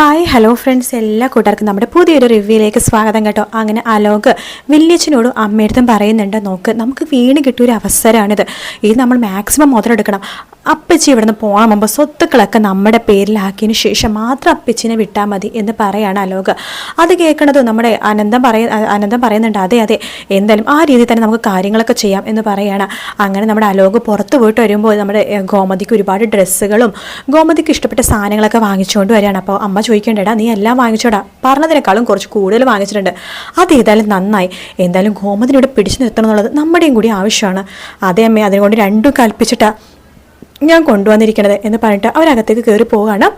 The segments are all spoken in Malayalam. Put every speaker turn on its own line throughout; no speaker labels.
ഹായ് ഹലോ ഫ്രണ്ട്സ് എല്ലാ കൂട്ടുകാർക്കും നമ്മുടെ പുതിയൊരു റിവ്യൂയിലേക്ക് സ്വാഗതം കേട്ടോ. അങ്ങനെ അലോക് വില്യച്ചനോടും അമ്മയടുത്തും പറയുന്നുണ്ട് നോക്ക് നമുക്ക് വീണ് കിട്ടിയൊരു അവസരമാണിത് ഇത് നമ്മൾ മാക്സിമം മുതലെടുക്കണം. അപ്പച്ചി ഇവിടുന്ന് പോകണം മുമ്പ് സ്വത്തുക്കളൊക്കെ നമ്മുടെ പേരിലാക്കിയതിന് ശേഷം മാത്രം അപ്പച്ചിനെ വിട്ടാൽ മതി എന്ന് പറയാണ് അലോക്. അത് കേൾക്കണത് നമ്മുടെ അനന്തം പറയ അനന്തം പറയുന്നുണ്ട് അതെ അതെ എന്തായാലും ആ രീതിയിൽ തന്നെ നമുക്ക് കാര്യങ്ങളൊക്കെ ചെയ്യാം എന്ന് പറയാണ്. അങ്ങനെ നമ്മുടെ അലോക് പുറത്ത് പോയിട്ട് വരുമ്പോൾ നമ്മുടെ ഗോമതിക്ക് ഒരുപാട് ഡ്രസ്സുകളും ഗോമതിക്ക് ഇഷ്ടപ്പെട്ട സാധനങ്ങളൊക്കെ വാങ്ങിച്ചുകൊണ്ട് വരികയാണ്. അപ്പോൾ അമ്മ ചോദിക്കേണ്ടടാ നീ എല്ലാം വാങ്ങിച്ചോടാ. പറഞ്ഞതിനേക്കാളും കുറച്ച് കൂടുതൽ വാങ്ങിച്ചിട്ടുണ്ട്. അത് ഏതായാലും നന്നായി. എന്തായാലും ഗോമതിനോട് പിടിച്ചു നിർത്തണം എന്നുള്ളത് നമ്മുടെയും കൂടി ആവശ്യമാണ്. അതേ അമ്മേ അതിനുകൊണ്ട് രണ്ടും കൽപ്പിച്ചിട്ടാ. ഞാൻ കൊണ്ടുവന്നിരിക്കണത് എന്ന് പറഞ്ഞിട്ട് അവരകത്തേക്ക് കയറി പോവുകയാണ്.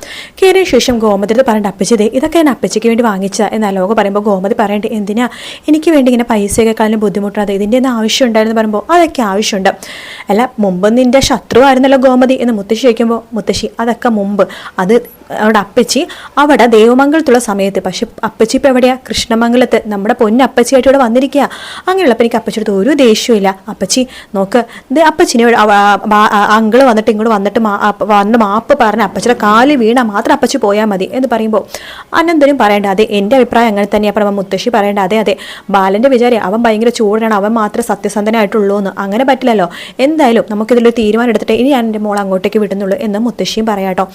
കയറിയ ശേഷം ഗോമതിയുടെ പറഞ്ഞിട്ട് അപ്പച്ചതേ ഇതൊക്കെ ഞാൻ അപ്പച്ചിക്ക് വേണ്ടി വാങ്ങിച്ചത്. എന്ന് ലോകം പറയുമ്പോൾ ഗോമതി പറയട്ടെ എന്തിനാ? എനിക്ക് വേണ്ടി ഇങ്ങനെ പൈസയൊക്കെ കാലം ബുദ്ധിമുട്ടാതെ ഇതിന്റെ ഒന്നും ആവശ്യം ഉണ്ടായിരുന്നു പറയുമ്പോൾ അതൊക്കെ ആവശ്യമുണ്ട്. അല്ല മുമ്പ് നിന്റെ ശത്രു ആയിരുന്നല്ലോ ഗോമതി എന്ന് മുത്തശ്ശി ചോദിക്കുമ്പോൾ മുത്തശ്ശി അതൊക്കെ മുമ്പ്. അത് അവിടെ അപ്പച്ചി അവിടെ ദേവമംഗലത്തുള്ള സമയത്ത്. പക്ഷെ അപ്പച്ചി ഇപ്പം എവിടെയാ? കൃഷ്ണമംഗലത്ത്. നമ്മുടെ പൊന്നപ്പച്ചിയായിട്ട് ഇവിടെ വന്നിരിക്കുക അങ്ങനെയുള്ളപ്പോൾ എനിക്ക് അപ്പച്ചിയുടെ ഒരു ദേഷ്യമില്ല അപ്പച്ചി നോക്ക് അപ്പച്ചിനെ അങ്കിൾ അവ- ഇങ്ങോട്ട് വന്നിട്ട് വന്ന് മാപ്പ് പറഞ്ഞ അപ്പച്ചിയുടെ കാൽ വീണാൽ മാത്രം അപ്പച്ചി പോയാൽ മതി എന്ന് പറയുമ്പോൾ അനന്തനും പറയേണ്ട അതെ എന്റെ അഭിപ്രായം അങ്ങനെ തന്നെയാണ് അപ്പം മുത്തശ്ശി പറയേണ്ട അതെ അതെ ബാലന്റെ വിചാരം അവൻ ഭയങ്കര ചൂടാണ് അവൻ മാത്രമേ സത്യസന്ധനായിട്ടുള്ളൂ എന്ന് അങ്ങനെ പറ്റില്ലല്ലോ എന്തായാലും നമുക്കിതിലൊരു തീരുമാനം എടുത്തിട്ട് ഇനി ഞാൻ എന്റെ മോൾ അങ്ങോട്ടേക്ക് വിടുന്നുള്ളൂ എന്ന് മുത്തശ്ശിയും പറയാട്ടോ.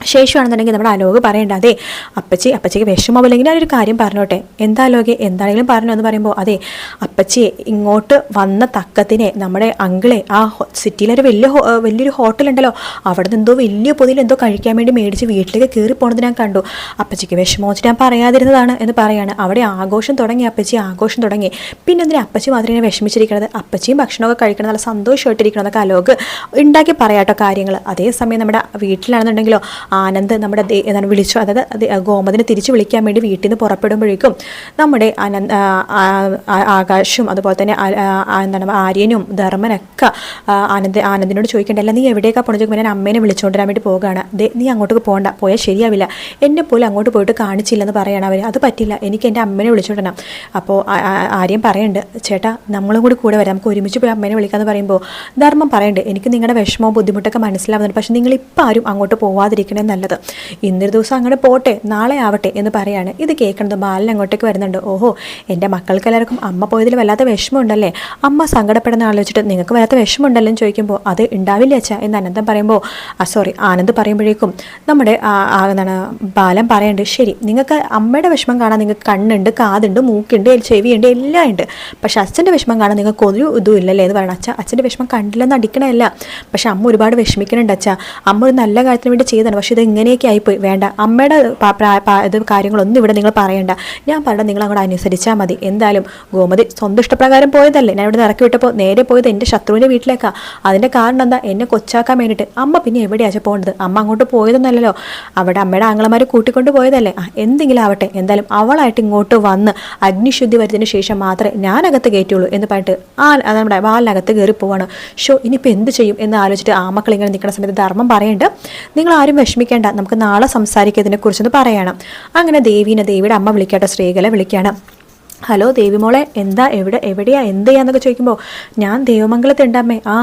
ശേഷമാണെന്നുണ്ടെങ്കിൽ നമ്മുടെ അലോക് പറയേണ്ട അതെ അപ്പച്ചി അപ്പച്ചിക്ക് വിഷമമില്ലെങ്കിൽ ഒരു കാര്യം പറഞ്ഞോട്ടെ. എന്താ അലോകെ? എന്താണെങ്കിലും പറഞ്ഞു എന്ന് പറയുമ്പോൾ അതെ അപ്പച്ചി ഇങ്ങോട്ട് വന്ന തക്കത്തിനെ നമ്മുടെ അങ്കിളെ ആ സിറ്റിയിലൊരു വലിയ വലിയൊരു ഹോട്ടലുണ്ടല്ലോ അവിടെ നിന്ന് എന്തോ വലിയ പൊതിയിൽ എന്തോ കഴിക്കാൻ വേണ്ടി മേടിച്ച് വീട്ടിലേക്ക് കയറി പോണത് ഞാൻ കണ്ടു. അപ്പച്ചിക്ക് വെച്ച് ഞാൻ പറയാതിരുന്നതാണ് എന്ന് പറയാണ്. അവിടെ ആഘോഷം തുടങ്ങി അപ്പച്ചി ആഘോഷം തുടങ്ങി. പിന്നെ എന്തിനാ അപ്പച്ചി മാത്രമേ വിഷമിച്ചിരിക്കുന്നത് അപ്പച്ചിയും ഭക്ഷണമൊക്കെ കഴിക്കണം നല്ല സന്തോഷമായിട്ടിരിക്കണം എന്നൊക്കെ അലോക് ഉണ്ടാക്കി പറയാട്ടോ കാര്യങ്ങൾ അതേസമയം നമ്മുടെ വീട്ടിലാണെന്നുണ്ടെങ്കിലോ ആനന്ദ് നമ്മുടെ എന്താണ് വിളിച്ചു അതായത് അത് ഗോമതിനെ തിരിച്ച് വിളിക്കാൻ വേണ്ടി വീട്ടിൽ നിന്ന് പുറപ്പെടുമ്പോഴേക്കും നമ്മുടെ അനന്ത് ആകാശും അതുപോലെ തന്നെ എന്താണ് ആര്യനും ധർമ്മനൊക്കെ ആനന്ദ് ആനന്ദിനോട് ചോദിക്കണ്ടല്ല നീ എവിടേക്കാ പോണെന്ന് ചോദിക്കുമ്പോൾ ഞാൻ അമ്മേനെ വിളിച്ചുകൊണ്ട് വരാൻ വേണ്ടി പോകുകയാണ് ദേ നീ അങ്ങോട്ടേക്ക് പോകണ്ട പോയാൽ ശരിയാവില്ല. എന്നെ പോലും അങ്ങോട്ട് പോയിട്ട് കാണിച്ചില്ലെന്ന് പറയണം അവർ അത് പറ്റില്ല എനിക്ക് എന്റെ അമ്മേനെ വിളിച്ചോണ്ടണം അപ്പോൾ ആര്യം പറയുന്നുണ്ട് ചേട്ടാ നമ്മളും കൂടി കൂടെ വരാം. നമുക്ക് ഒരുമിച്ച് പോയി അമ്മേനെ വിളിക്കാമെന്ന് പറയുമ്പോൾ ധർമ്മം പറയുന്നുണ്ട് എനിക്ക് നിങ്ങളുടെ വിഷമവും ബുദ്ധിമുട്ടൊക്കെ മനസ്സിലാവുന്നുണ്ട്. പക്ഷേ നിങ്ങൾ ഇപ്പം ആരും അങ്ങോട്ട് പോവാതിരിക്കണേ നല്ലത്. ഇന്നൊരു ദിവസം അങ്ങോട്ട് പോട്ടെ നാളെ ആവട്ടെ എന്ന് പറയാണ്. ഇത് കേൾക്കുന്നത് ബാലൻ അങ്ങോട്ടേക്ക് വരുന്നുണ്ട്. ഓഹോ എന്റെ മക്കൾക്ക് എല്ലാവർക്കും അമ്മ പോയതിൽ വല്ലാത്ത വിഷമമുണ്ടല്ലേ? അമ്മ സങ്കടപ്പെടുന്ന ആലോചിച്ചിട്ട് നിങ്ങൾക്ക് വല്ലാത്ത വിഷമമുണ്ടല്ലോ എന്ന് ചോദിക്കുമ്പോൾ അത് ഉണ്ടാവില്ല അച്ഛാ എന്ന് അനന്തം പറയുമ്പോൾ ആ സോറി ആനന്ദ് പറയുമ്പോഴേക്കും നമ്മുടെ എന്താണ് ബാലൻ പറയുന്നുണ്ട് ശരി നിങ്ങൾക്ക് അമ്മയുടെ വിഷമം കാണാൻ നിങ്ങൾക്ക് കണ്ണുണ്ട് കാതുണ്ട് മൂക്കുണ്ട് ചെവിയുണ്ട് എല്ലാം ഉണ്ട്. പക്ഷെ അച്ഛന്റെ വിഷമം കാണാൻ നിങ്ങൾക്ക് ഒരു ഇതും ഇല്ലല്ലേ? എന്ന് പറയണം. അച്ഛ അച്ഛന്റെ വിഷമം കണ്ടില്ലെന്ന് അടിക്കണമല്ല പക്ഷെ അമ്മ ഒരുപാട് വിഷമിക്കുന്നുണ്ട് അച്ഛാ. അമ്മ ഒരു നല്ല കാര്യത്തിന് വേണ്ടി ചെയ്തതാണ്. ഇത് ഇങ്ങനെയൊക്കെ ആയിപ്പോയി? വേണ്ട. അമ്മയുടെ ഇത് കാര്യങ്ങളൊന്നും ഇവിടെ നിങ്ങൾ പറയണ്ട. ഞാൻ പറഞ്ഞത് നിങ്ങൾ അങ്ങോട്ട് അനുസരിച്ചാൽ മതി. എന്തായാലും ഗോമതി സ്വന്തം ഇഷ്ടപ്രകാരം പോയതല്ലേ? ഞാൻ ഇവിടെ ഇറക്കി വിട്ടപ്പോൾ നേരെ പോയത് എന്റെ ശത്രുവിന്റെ വീട്ടിലേക്കാണ് അതിന്റെ കാരണം എന്താ? എന്നെ കൊച്ചാക്കാൻ വേണ്ടിയിട്ട്. അമ്മ പിന്നെ എവിടെയാച്ച പോകേണ്ടത് അമ്മ അങ്ങോട്ട് പോയതൊന്നല്ലല്ലോ. അവിടെ അമ്മയുടെ ആങ്ങളമാർ കൂട്ടിക്കൊണ്ട് പോയതല്ലേ? എന്തെങ്കിലും ആവട്ടെ. എന്തായാലും അവളായിട്ട് ഇങ്ങോട്ട് വന്ന് അഗ്നിശുദ്ധി വരുന്നതിന് ശേഷം മാത്രമേ ഞാനകത്ത് കയറ്റുള്ളൂ എന്ന് പറഞ്ഞിട്ട് ആ നമ്മുടെ വാലിനകത്ത് കയറി പോവാണ്. ഷോ ഇനിയിപ്പോൾ എന്ത് ചെയ്യും എന്ന് ആലോചിച്ചിട്ട് ആ മക്കൾ ഇങ്ങനെ നിൽക്കുന്ന സമയത്ത് ധർമ്മം പറയേണ്ട. നിങ്ങൾ ആരും വിഷമിക്കേണ്ട. നമുക്ക് നാളെ സംസാരിക്കുക ഇതിനെക്കുറിച്ചൊന്ന് പറയണം. അങ്ങനെ ദേവീനെ ദേവിയുടെ അമ്മ വിളിക്കേണ്ട സ്ത്രീകളെ വിളിക്കുകയാണ് ഹലോ ദേവിമോളെ എന്താ എവിടെ എവിടെയാ എന്ത് ചെയ്യാന്നൊക്കെ ചോദിക്കുമ്പോൾ ഞാൻ ദേവമംഗലത്ത് ഉണ്ടാമേ ആ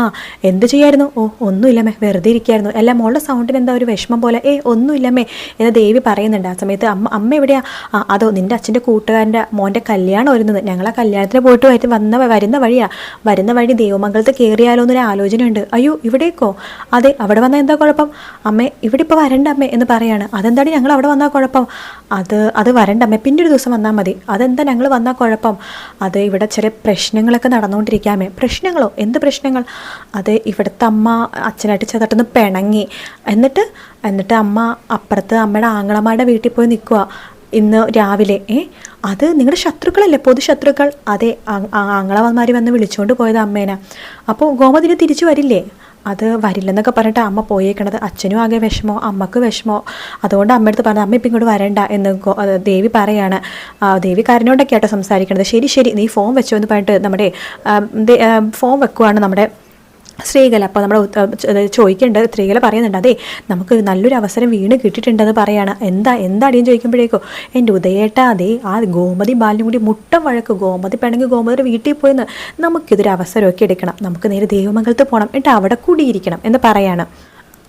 എന്ത് ചെയ്യായിരുന്നു? ഓ ഒന്നുമില്ലമ്മേ വെറുതെ ഇരിക്കായിരുന്നു. അല്ല മോളുടെ സൗണ്ടിന് എന്താ ഒരു വിഷമം പോലെ? ഏ ഒന്നുമില്ലമ്മേ എന്ന് ദേവി പറയുന്നുണ്ട് ആ സമയത്ത്. അമ്മ അമ്മ എവിടെയാ? ആ അതോ നിന്റെ അച്ഛന്റെ കൂട്ടുകാരന്റെ മോന്റെ കല്യാണം ഒരുന്നത്. ഞങ്ങൾ ആ കല്യാണത്തിന് പോയിട്ട് വരും വന്ന വരുന്ന വഴിയാ. വരുന്ന വഴി ദേവമംഗലത്ത് കയറിയാലോ എന്നൊരു ആലോചനയുണ്ട്. അയ്യോ ഇവിടേക്കോ? അതെ അവിടെ വന്നാൽ എന്താ കുഴപ്പം? അമ്മേ ഇവിടെ ഇപ്പോൾ വരണ്ട അമ്മേ എന്ന് പറയാണ്. അതെന്താണ് ഞങ്ങൾ അവിടെ വന്നാൽ കുഴപ്പം? അത് അത് വരണ്ട അമ്മേ പിന്നെ ഒരു ദിവസം വന്നാൽ മതി. അതെന്താ ഞങ്ങൾ വന്നാൽ കുഴപ്പം. അത് ഇവിടെ ചെറിയ പ്രശ്നങ്ങളൊക്കെ നടന്നുകൊണ്ടിരിക്കാമേ പ്രശ്നങ്ങളോ? എന്ത് പ്രശ്നങ്ങൾ? അത് ഇവിടുത്തെ അമ്മ അച്ഛനായിട്ട് ചെറുതായിട്ടൊന്ന് പിണങ്ങി. എന്നിട്ട് എന്നിട്ട് അമ്മ അപ്പുറത്ത് അമ്മയുടെ ആങ്ങളമാരുടെ വീട്ടിൽ പോയി നിൽക്കുക ഇന്ന് രാവിലെ. ഏ? അത് നിങ്ങളുടെ ശത്രുക്കളല്ലേ? പൊതു ശത്രുക്കൾ അതെ ആങ്ങളമാർ വന്ന് വിളിച്ചുകൊണ്ട് പോയത് അമ്മേനെ. അപ്പോൾ ഗോമതിന് തിരിച്ചു വരില്ലേ? അത് വരില്ലെന്നൊക്കെ പറഞ്ഞിട്ട് അമ്മ പോയേക്കണത്. അച്ഛനും ആകെ വിഷമോ അമ്മയ്ക്ക് വിഷമോ. അതുകൊണ്ട് അമ്മയടുത്ത് പറഞ്ഞു അമ്മ ഇപ്പം ഇങ്ങോട്ട് വരണ്ട എന്ന് ദേവി പറയാണ്. ദേവി കരഞ്ഞോണ്ടൊക്കെ ആട്ടോ സംസാരിക്കണത്. ശരി ശരി നീ ഫോം വെച്ചോ എന്ന് പറഞ്ഞിട്ട് നമ്മുടെ ഫോൺ വെക്കുവാണ് നമ്മുടെ സ്ത്രീകല അപ്പോൾ നമ്മൾ ചോദിക്കേണ്ട സ്ത്രീകൾ പറയുന്നുണ്ട് അതെ നമുക്ക് നല്ലൊരു അവസരം വീണ് കിട്ടിയിട്ടുണ്ടെന്ന് പറയാണ്. എന്താ എന്താ അടിയും ചോദിക്കുമ്പോഴേക്കോ എന്റെ ഉദയേട്ടാ അതെ ആ ഗോമതി ബാലിനും കൂടി മുട്ടം വഴക്ക് ഗോമതി പെണ്ണെങ്കിൽ ഗോമതി വീട്ടിൽ പോയിന്ന് നമുക്കിതൊരു അവസരമൊക്കെ എടുക്കണം. നമുക്ക് നേരെ ദേവമംഗലത്ത് പോകണം എന്നിട്ട് അവിടെ കൂടിയിരിക്കണം എന്ന് പറയാണ്.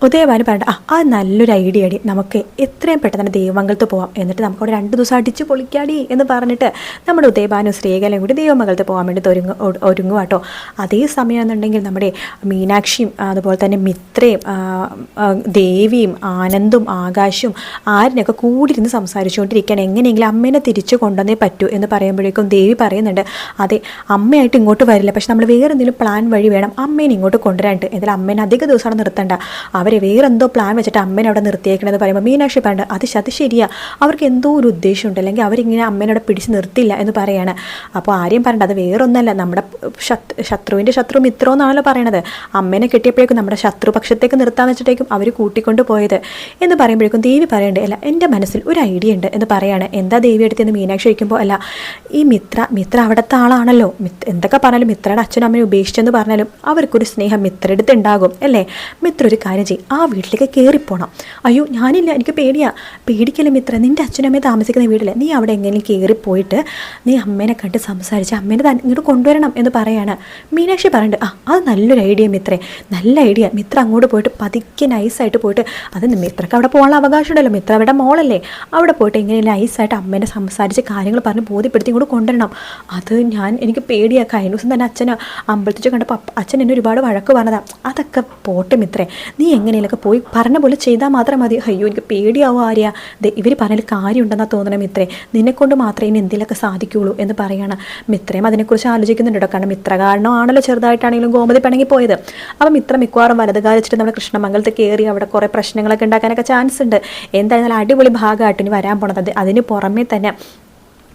ഉദയഭാനു പറഞ്ഞിട്ട് ആ അത് നല്ലൊരു ഐഡിയ അടി. നമുക്ക് എത്രയും പെട്ടെന്ന് തന്നെ ദൈവമംഗലത്ത് പോവാം. എന്നിട്ട് നമുക്ക് അവിടെ രണ്ട് ദിവസം അടിച്ച് പൊളിക്കാടി എന്ന് പറഞ്ഞിട്ട് നമ്മുടെ ഉദയഭാനു ശ്രീകലയും കൂടി ദൈവമംഗലത്ത് പോകാൻ വേണ്ടി ഒരുങ്ങ ഒരുങ്ങുക കേട്ടോ അതേ സമയം എന്നുണ്ടെങ്കിൽ നമ്മുടെ മീനാക്ഷിയും അതുപോലെ തന്നെ മിത്രയും ആ, ആ, ദേവിയും ആനന്ദും ആകാശും ആരിനൊക്കെ കൂടിയിരുന്ന് സംസാരിച്ചുകൊണ്ടിരിക്കുകയാണ്. എങ്ങനെയെങ്കിലും അമ്മേനെ തിരിച്ചു കൊണ്ടുവന്നേ പറ്റൂ എന്ന് പറയുമ്പോഴേക്കും ദേവി പറയുന്നുണ്ട് അതെ അമ്മയായിട്ട് ഇങ്ങോട്ട് വരില്ല. പക്ഷെ നമ്മൾ വേറെ എന്തെങ്കിലും പ്ലാൻ വഴി വേണം. അമ്മേനെ ഇങ്ങോട്ട് കൊണ്ടുവരാനായിട്ട്. എന്തായാലും അമ്മേനെ അധിക ദിവസമാണ് നിർത്തണ്ട. അവരെ വേറെ എന്തോ പ്ലാൻ വെച്ചിട്ട് അമ്മേനെ അവിടെ നിർത്തിയേക്കണമെന്ന് പറയുമ്പോൾ മീനാക്ഷി പറയുന്നത് അത് അത് ശരിയാണ് അവർക്ക് എന്തോ ഒരു ഉദ്ദേശമുണ്ട്. അല്ലെങ്കിൽ അവരിങ്ങനെ അമ്മേനെ അവിടെ പിടിച്ച് നിർത്തില്ല എന്ന് പറയാണ്. അപ്പോൾ ആരെയും പറയണ്ട അത് വേറൊന്നല്ല. നമ്മുടെ ശത്- ശത്രുവിന്റെ ശത്രു മിത്രം എന്നാണല്ലോ പറയണത്. അമ്മേനെ കിട്ടിയപ്പോഴേക്കും നമ്മുടെ ശത്രുപക്ഷത്തേക്ക് നിർത്താന്ന് വെച്ചിട്ടേക്കും അവർ കൂട്ടിക്കൊണ്ട് പോയത്. എന്ന് പറയുമ്പോഴേക്കും ദേവി പറയണ്ടേ അല്ല എന്റെ മനസ്സിൽ ഒരു ഐഡിയ ഉണ്ട് എന്ന് പറയാണ്. എന്താ ദേവി എടുത്തെന്ന് മീനാക്ഷി ചോദിക്കുമ്പോൾ അല്ല ഈ മിത്ര മിത്ര അവിടുത്തെ ആളാണല്ലോ. എന്തൊക്കെ പറഞ്ഞാലും മിത്രയുടെ അച്ഛനും അമ്മയും ഉപേക്ഷിച്ചെന്ന് പറഞ്ഞാലും അവർക്കൊരു സ്നേഹം മിത്രയുടെ അടുത്ത് ഉണ്ടാകും അല്ലേ? മിത്ര ഒരു കാര്യം ആ വീട്ടിലേക്ക് കയറിപ്പോണം അയ്യോ ഞാനില്ല എനിക്ക് പേടിയാ. പേടിക്കല്ലേ മിത്ര നിന്റെ അച്ഛനും അമ്മയും താമസിക്കുന്ന വീട്ടിലെ. നീ അവിടെ എങ്ങനെയും കയറിപ്പോയിട്ട് നീ അമ്മേനെ കണ്ട് സംസാരിച്ച് അമ്മേനെ ഇങ്ങോട്ട് കൊണ്ടുവരണം എന്ന് പറയാണ്. മീനാക്ഷി പറയണ്ട് ആ അത് നല്ലൊരു ഐഡിയ മിത്രേ. നല്ല ഐഡിയ. മിത്ര അങ്ങോട്ട് പോയിട്ട് പതുക്കെ നൈസായിട്ട് പോയിട്ട് അത് മിത്രക്ക് അവിടെ പോകാനുള്ള അവകാശം ഉണ്ടല്ലോ മിത്ര അവിടെ മോളല്ലേ. അവിടെ പോയിട്ട് ഇങ്ങനെ നൈസായിട്ട് അമ്മേനെ സംസാരിച്ച് കാര്യങ്ങൾ പറഞ്ഞ് ബോധ്യപ്പെടുത്തി ഇങ്ങോട്ട് കൊണ്ടുവരണം. അത് ഞാൻ എനിക്ക് പേടിയാ. കഴിഞ്ഞ ദിവസം തന്നെ അച്ഛനെ അമ്പലത്തിൽ കണ്ടപ്പോൾ അച്ഛൻ എന്നെ ഒരുപാട് വഴക്ക് പറഞ്ഞതാണ് അതൊക്കെ പോട്ടെ മിത്രേ. നീ എങ്ങനെയൊക്കെ പോയി പറഞ്ഞ പോലെ ചെയ്താൽ മാത്രം മതി. അയ്യോ എനിക്ക് പേടിയാവും ആര്യ. ഇവർ പറഞ്ഞാൽ കാര്യമുണ്ടെന്നാ തോന്നണം മിത്രേ. നിന്നെക്കൊണ്ട് മാത്രമേ ഇനി എന്തെങ്കിലുമൊക്കെ സാധിക്കുകയുള്ളൂ എന്ന് പറയാണ്. മിത്രയും അതിനെക്കുറിച്ച് ആലോചിക്കുന്നുണ്ട് കാരണം മിത്ര കാരണമാണല്ലോ ചെറുതായിട്ടാണെങ്കിലും ഗോമതി പിണങ്ങി പോയത്. അപ്പം മിത്ര മിക്കവാറും വലത് വെച്ചിട്ട് നമ്മുടെ കൃഷ്ണമംഗലത്ത് കയറി അവിടെ കുറേ പ്രശ്നങ്ങളൊക്കെ ഉണ്ടാക്കാനൊക്കെ ചാൻസ് ഉണ്ട്. എന്തായാലും അടിപൊളി ഭാഗമായിട്ട് ഇനി വരാൻ പോണത്. അത് അതിന് പുറമെ തന്നെ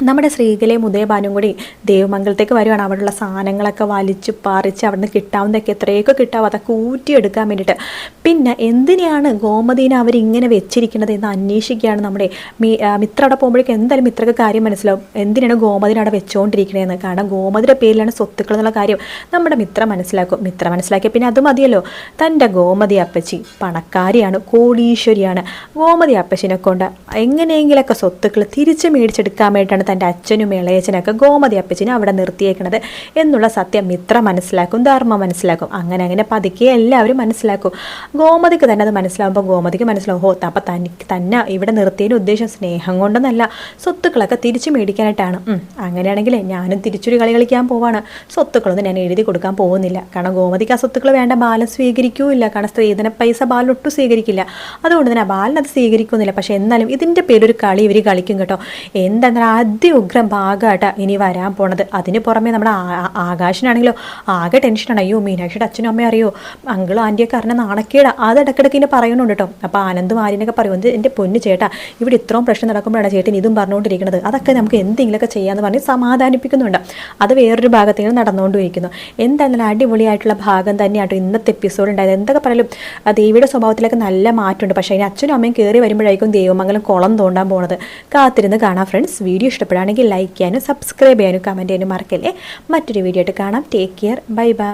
നമ്മുടെ സ്ത്രീകളെയും ഉദയഭാനും കൂടി ദേവമംഗലത്തേക്ക് വരുവാണ്. അവിടെയുള്ള സാധനങ്ങളൊക്കെ വലിച്ച് പറിച്ച് അവിടുന്ന് കിട്ടാവുന്നതൊക്കെ എത്രയൊക്കെ കിട്ടാവും അതൊക്കെ ഊറ്റിയെടുക്കാൻ വേണ്ടിയിട്ട്. പിന്നെ എന്തിനാണ് ഗോമതീനെ അവരിങ്ങനെ വെച്ചിരിക്കുന്നത് എന്ന് അന്വേഷിക്കുകയാണ് നമ്മുടെ മിത്ര അവിടെ പോകുമ്പോഴേക്കും എന്തായാലും മിത്രക്ക് കാര്യം മനസ്സിലാവും. എന്തിനാണ് ഗോമതിനെ അവിടെ വെച്ചുകൊണ്ടിരിക്കണതെന്ന് കാരണം ഗോമതിയുടെ പേരിലാണ് സ്വത്തുക്കൾ എന്നുള്ള കാര്യം നമ്മുടെ മിത്ര മനസ്സിലാക്കും. മിത്ര മനസ്സിലാക്കിയ പിന്നെ അത് മതിയല്ലോ. തന്റെ ഗോമതി അപ്പച്ചി പണക്കാരിയാണ് കോടീശ്വരിയാണ്. ഗോമതി അപ്പച്ചിനെ കൊണ്ട് എങ്ങനെയെങ്കിലൊക്കെ സ്വത്തുക്കൾ തിരിച്ച് മേടിച്ചെടുക്കാൻ വേണ്ടിയിട്ടാണ് തന്റെ അച്ഛനും ഇളയച്ചനൊക്കെ ഗോമതി അപ്പച്ചനും അവിടെ നിർത്തിയേക്കണത് എന്നുള്ള സത്യം മിത്ര മനസ്സിലാക്കും ധർമ്മ മനസ്സിലാക്കും. അങ്ങനെ അങ്ങനെ പതുക്കെ എല്ലാവരും മനസ്സിലാക്കും. ഗോമതിക്ക് തന്നെ അത് മനസ്സിലാകുമ്പോൾ ഗോമതിക്ക് മനസ്സിലാവും ഹോ അപ്പം തനിക്ക് തന്നെ ഇവിടെ നിർത്തിയതിന്റെ ഉദ്ദേശം സ്നേഹം കൊണ്ടെന്നല്ല. സ്വത്തുക്കളൊക്കെ തിരിച്ചു മേടിക്കാനായിട്ടാണ്. അങ്ങനെയാണെങ്കിൽ ഞാനും തിരിച്ചൊരു കളി കളിക്കാൻ പോവാണ്. സ്വത്തുക്കളൊന്നും ഞാൻ എഴുതി കൊടുക്കാൻ പോകുന്നില്ല. കാരണം ഗോമതിക്ക് ആ സ്വത്തുക്കൾ വേണ്ട ബാലൻ സ്വീകരിക്കൂല്ല. കാരണം സ്ത്രീധന പൈസ ബാലൻ ഒട്ടും സ്വീകരിക്കില്ല. അതുകൊണ്ട് തന്നെ ബാലൻ അത് സ്വീകരിക്കുന്നില്ല. പക്ഷേ എന്നാലും ഇതിന്റെ പേരൊരു കളി ഇവർ കളിക്കും കേട്ടോ. എന്താണെന്നാൽ അതിഉഗ്രം ഭാഗമായിട്ടാണ് ഇനി വരാൻ പോണത്. അതിന് പുറമെ നമ്മുടെ ആകാശനാണെങ്കിലോ ആകെ ടെൻഷനാണ്. അയ്യോ മീനാക്ഷിയുടെ അച്ഛനും അമ്മയും അറിയോ? അങ്കിളും ആന്റിയൊക്കെ അറിഞ്ഞ നാണക്കേടാ. അത് ഇടയ്ക്കിടയ്ക്ക് ഇങ്ങനെ പറയുന്നുണ്ട് കേട്ടോ. അപ്പോൾ ആനന്ദ് ആര്യനൊക്കെ പറയും "ഇത് എന്റെ പൊന്ന് ചേട്ടാ ഇവിടെ ഇത്രയും പ്രശ്നം നടക്കുമ്പോഴാണ് ചേട്ടൻ ഇതും പറഞ്ഞുകൊണ്ടിരിക്കുന്നത്. അതൊക്കെ നമുക്ക് എന്തെങ്കിലുമൊക്കെ ചെയ്യാമെന്ന് പറഞ്ഞ് സമാധാനിപ്പിക്കുന്നുണ്ട്. അത് വേറൊരു ഭാഗത്തേക്ക് നടന്നുകൊണ്ടിരിക്കുന്നു. എന്തായാലും അടിപൊളിയായിട്ടുള്ള ഭാഗം തന്നെയാട്ടോ ഇന്നത്തെ എപ്പിസോഡ് ഉണ്ടായത്. എന്തൊക്കെ പറയലും ദേവിയുടെ സ്വഭാവത്തിലൊക്കെ നല്ല മാറ്റമുണ്ട്. പക്ഷേ അതിന് അച്ഛനും അമ്മയും കയറി വരുമ്പോഴായിരിക്കും ദൈവമംഗലം കുളം തോണ്ടാൻ പോണത്. കാത്തിരുന്ന് കാണാം ഫ്രണ്ട്സ് വീഡിയോ ഇഷ്ടപ്പെടുകയാണെങ്കിൽ ലൈക്ക് ചെയ്യാനും സബ്സ്ക്രൈബ് ചെയ്യാനും കമന്റ് ചെയ്യാനും മറക്കല്ലേ. മറ്റൊരു വീഡിയോ ആയിട്ട് കാണാം. Take care bye bye